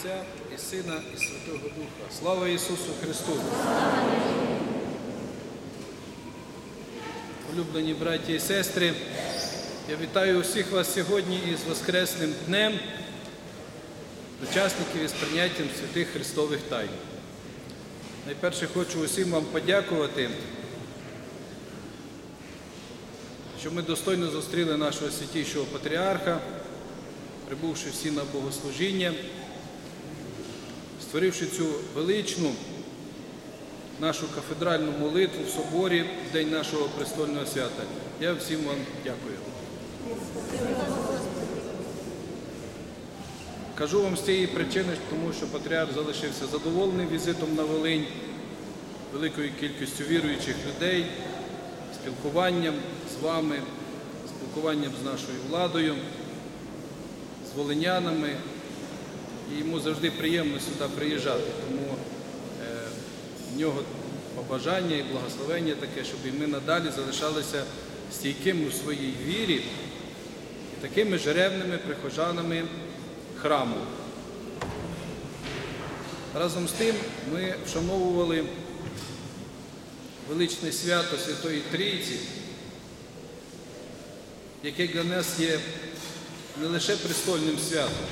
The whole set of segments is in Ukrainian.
Отця і Сина, і Святого Духа. Слава Ісусу Христу! Улюблені браті і сестри, я вітаю усіх вас сьогодні із Воскресним днем, учасників із прийняттям святих Христових тайн. Найперше хочу усім вам подякувати, що ми достойно зустріли нашого святішого патріарха, прибувши всі на богослужіння, створивши цю величну нашу кафедральну молитву в соборі в день нашого престольного свята. Я всім вам дякую. Кажу вам з цієї причини, тому що патріарх залишився задоволений візитом на Волинь, великою кількістю віруючих людей, спілкуванням з вами, спілкуванням з нашою владою, з волинянами. І йому завжди приємно сюди приїжджати. Тому е, в нього побажання і благословення таке, щоб і ми надалі залишалися стійкими у своїй вірі і такими жеребними прихожанами храму. Разом з тим ми вшановували величне свято Святої Трійці, яке для нас є не лише престольним святом,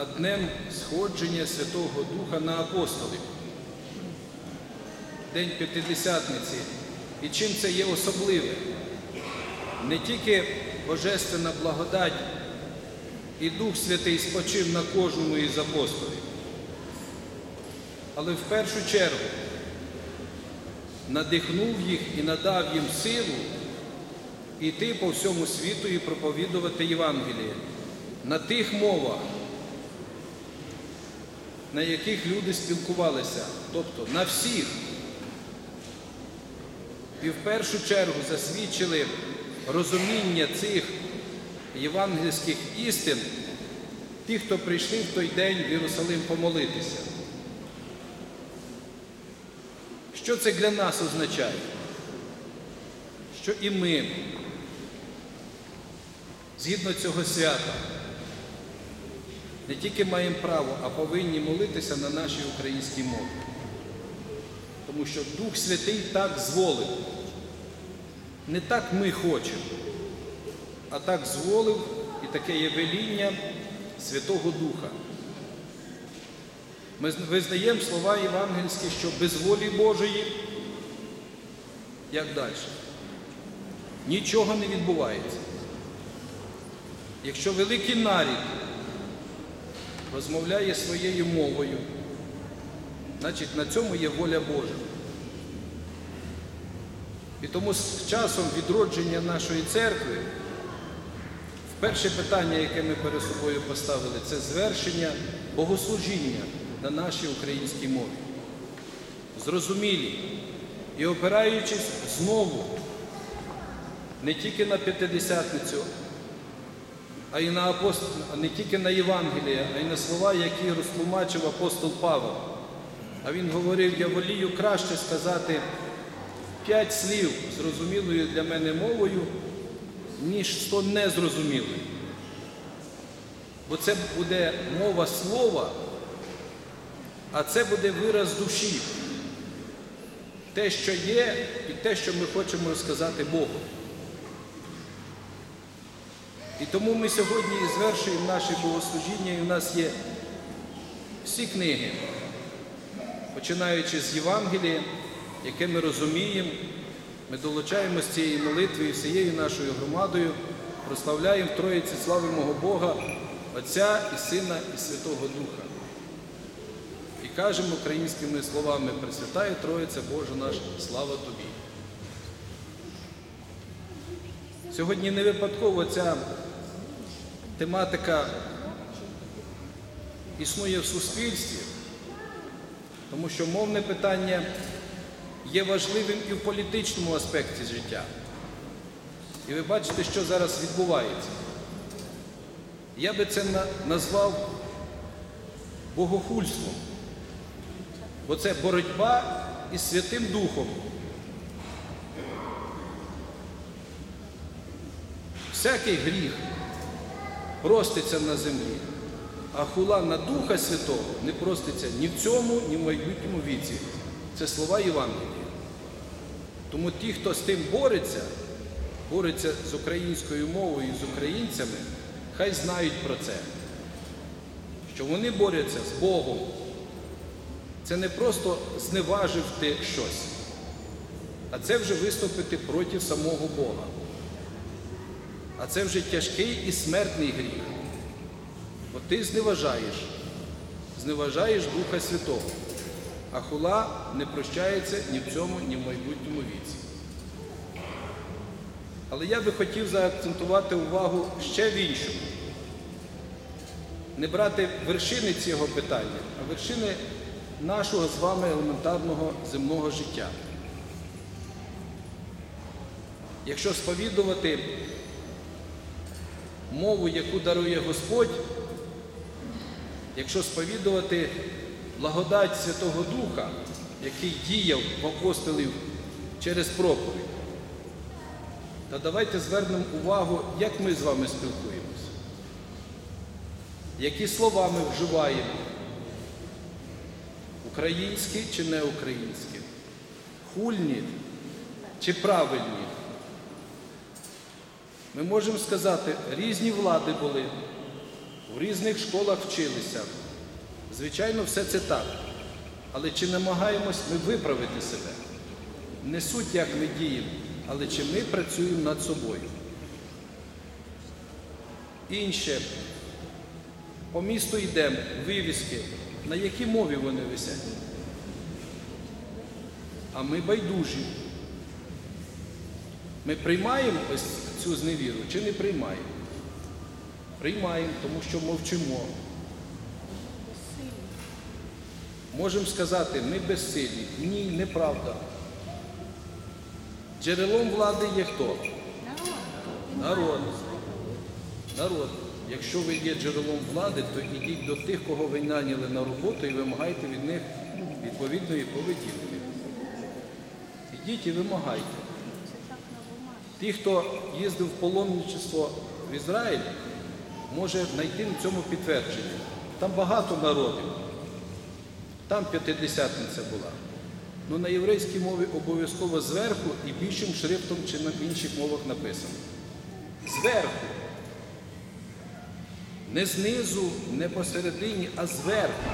а днем сходження Святого Духа на апостолів. День П'ятидесятниці. І чим це є особливе? Не тільки Божественна благодать і Дух Святий спочив на кожному із апостолів, але в першу чергу надихнув їх і надав їм силу йти по всьому світу і проповідувати Євангеліє на тих мовах, на яких люди спілкувалися, тобто на всіх. І в першу чергу засвідчили розуміння цих євангельських істин ті, хто прийшли в той день в Єрусалим помолитися. Що це для нас означає? Що і ми, згідно цього свята, не тільки маємо право, а повинні молитися на нашій українській мові. Тому що Дух Святий так зволив. Не так ми хочемо, а так зволив і таке є веління Святого Духа. Ми визнаємо слова євангельські, що без волі Божої, як далі, нічого не відбувається. Якщо великий нарід розмовляє своєю мовою, значить на цьому є воля Божа. І тому з часом відродження нашої церкви, перше питання, яке ми перед собою поставили, це звершення богослужіння на нашій українській мові. Зрозумілі і опираючись знову не тільки на п'ятидесятницю, а й на апостол, не тільки на Євангелія, а й на слова, які розтлумачив апостол Павло. А він говорив, я волію краще сказати п'ять слів зрозумілою для мене мовою, ніж сто незрозумілою. Бо це буде мова слова, а це буде вираз душі. Те, що є, і те, що ми хочемо розказати Богу. І тому ми сьогодні звершуємо наше богослужіння, і в нас є всі книги, починаючи з Євангелія, яке ми розуміємо, ми долучаємо з цієї молитви і всією нашою громадою, прославляємо Троїці слави мого Бога, Отця і Сина, і Святого Духа. І кажемо українськими словами Пресвятає Троїця Божа наш, слава Тобі. Сьогодні не випадково ця тематика існує в суспільстві, тому що мовне питання є важливим і в політичному аспекті життя. І ви бачите, що зараз відбувається. Я би це назвав богохульством, бо це боротьба із Святим Духом. Всякий гріх, проститься на землі, а хула на Духа Святого не проститься ні в цьому, ні в майбутньому віці. Це слова Євангелія. Тому ті, хто з тим бореться, бореться з українською мовою, з українцями, хай знають про це. Що вони борються з Богом. Це не просто зневажити щось, а це вже виступити проти самого Бога. А це вже тяжкий і смертний гріх. Бо ти зневажаєш, зневажаєш Духа Святого, а хула не прощається ні в цьому, ні в майбутньому віці. Але я би хотів заакцентувати увагу ще в іншому. Не брати вершини цього питання, а вершини нашого з вами елементарного земного життя. Якщо сповідувати мову, яку дарує Господь, якщо сповідувати благодать Святого Духа, який діяв в апостолів через проповідь, то давайте звернемо увагу, як ми з вами спілкуємося, які слова ми вживаємо, українські чи не українські, хульні чи правильні. Ми можемо сказати, різні влади були, в різних школах вчилися. Звичайно, все це так. Але чи намагаємось ми виправити себе? Не суть, як ми діємо, але чи ми працюємо над собою. Інше, по місту йдемо, вивіски, на якій мові вони висять? А ми байдужі. Ми приймаємо ось цю зневіру чи не приймаємо? Приймаємо, тому що мовчимо. Можемо сказати, ми безсилі. Ні, неправда. Джерелом влади є хто? Народ. Народ. Якщо ви є джерелом влади, то ідіть до тих, кого ви наняли на роботу і вимагайте від них відповідної поведінки. Ідіть і вимагайте. Ті, хто їздив в паломничество в Ізраїль, може знайти на цьому підтвердження. Там багато народів. Там п'ятидесятниця була. Ну на єврейській мові обов'язково зверху і більшим шрифтом чи на інших мовах написано. Зверху. Не знизу, не посередині, а зверху.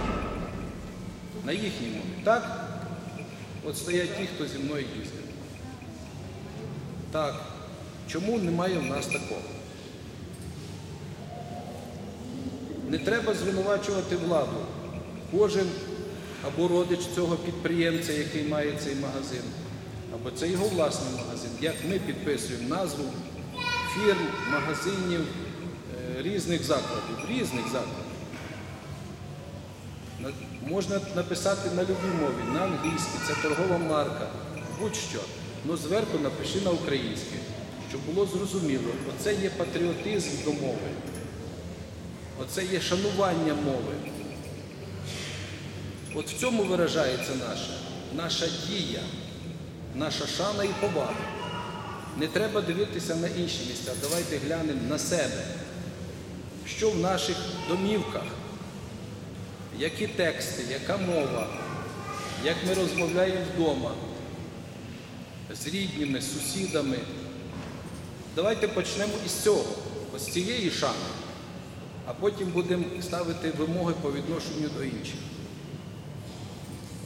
На їхній мові. Так? От стоять ті, хто зі мною їздив. Так. Чому немає в нас такого? Не треба звинувачувати владу. Кожен або родич цього підприємця, який має цей магазин, або це його власний магазин. Як ми підписуємо назву фірм, магазинів, е, різних закладів, різних закладів. Можна написати на любій мові, на англійській, це торгова марка, будь-що. Ну зверху напиши на українській, щоб було зрозуміло, оце є патріотизм до мови, оце є шанування мови. От в цьому виражається наша, наша дія, наша шана і повага. Не треба дивитися на інші місця. Давайте глянемо на себе. Що в наших домівках, які тексти, яка мова, як ми розмовляємо вдома з рідніми, з сусідами. Давайте почнемо із цього, ось цієї шани, а потім будемо ставити вимоги по відношенню до інших.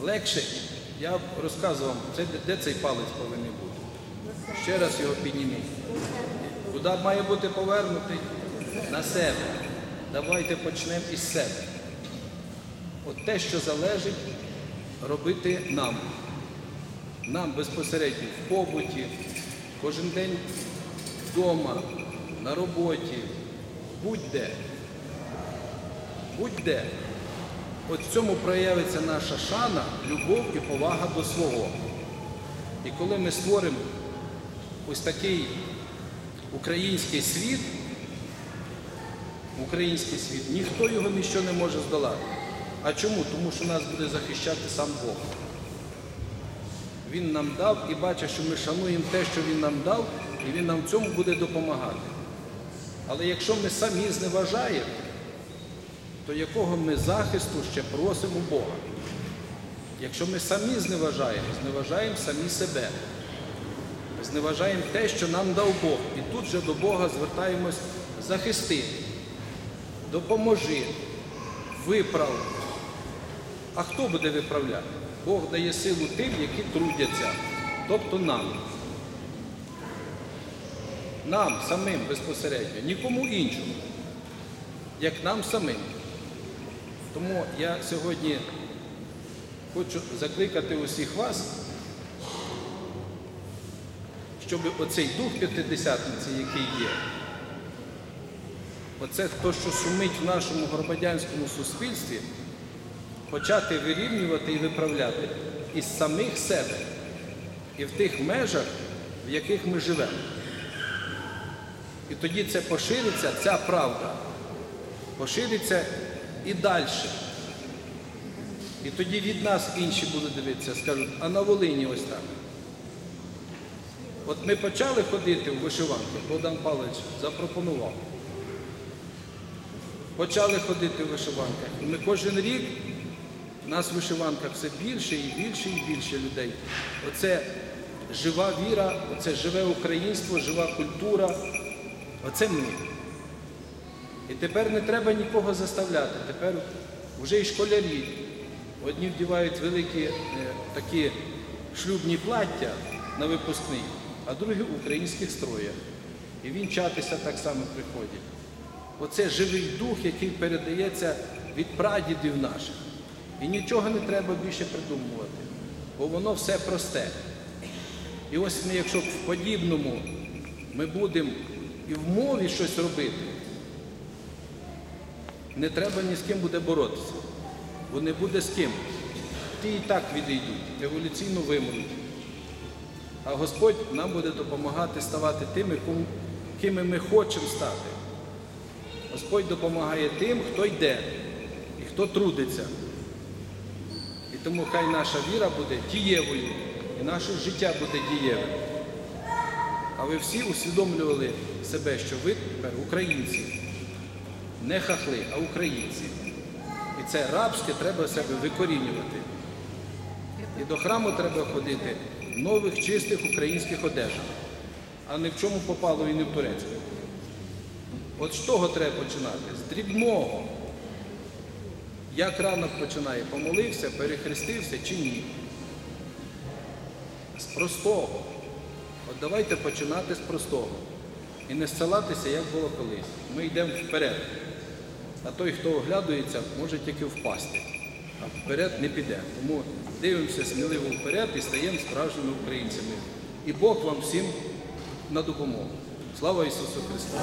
Легше, я розказував, це, де цей палець повинен бути. Ще раз його підніміть. Куди має бути повернутий? На себе. Давайте почнемо із себе. От те, що залежить, робити нам. Нам безпосередньо в побуті, кожен день вдома, на роботі, будь-де. Будь-де. От в цьому проявиться наша шана, любов і повага до свого. І коли ми створимо ось такий український світ, український світ, ніхто його ніщо не може здолати. А чому? Тому що нас буде захищати сам Бог. Він нам дав і бачить, що ми шануємо те, що Він нам дав, і Він нам в цьому буде допомагати. Але якщо ми самі зневажаємо, то якого ми захисту ще просимо Бога? Якщо ми самі зневажаємо, зневажаємо самі себе, зневажаємо те, що нам дав Бог. І тут же до Бога звертаємось захисти, допоможи, виправ. А хто буде виправляти? Бог дає силу тим, які трудяться, тобто нам. Нам самим безпосередньо, нікому іншому, як нам самим. Тому я сьогодні хочу закликати усіх вас, щоб оцей дух п'ятидесятниці, який є, оце то, що шумить в нашому громадянському суспільстві, почати вирівнювати і виправляти із самих себе і в тих межах, в яких ми живемо. І тоді це пошириться, ця правда, пошириться і далі. І тоді від нас інші будуть дивитися, скажуть, а на Волині ось так. От ми почали ходити в вишиванки, Богдан Павлович запропонував. Почали ходити в вишиванках. Ми кожен рік, у нас в вишиванках все більше і більше і більше людей. Оце жива віра, оце живе українство, жива культура. Оце ми. І тепер не треба нікого заставляти. Тепер вже і школярі. Одні вдівають великі е, такі шлюбні плаття на випускний, а другі в українських строях. І вінчатися так само приходять. Оце живий дух, який передається від прадідів наших. І нічого не треба більше придумувати, бо воно все просте. І ось ми, якщо в подібному ми будемо і в мові щось робити, не треба ні з ким буде боротися, бо не буде з ким. Ті і так відійдуть, еволюційно вимруть. А Господь нам буде допомагати ставати тими, кими ми хочемо стати. Господь допомагає тим, хто йде і хто трудиться. І тому хай наша віра буде дієвою, і наше життя буде дієвим. А ви всі усвідомлювали себе, що ви тепер українці, не хахли, а українці. І це рабське треба себе викорінювати. І до храму треба ходити в нових чистих українських одежах, а не в чому попало і не в турецьку. От з того треба починати? З дрібного. Як ранок починає? Помолився, перехрестився чи ні? З простого. От давайте починати з простого. І не зсилатися, як було колись. Ми йдемо вперед. А той, хто оглядується, може тільки впасти, а вперед не піде. Тому дивимося сміливо вперед і стаємо справжніми українцями. І Бог вам всім на допомогу. Слава Ісусу Христу!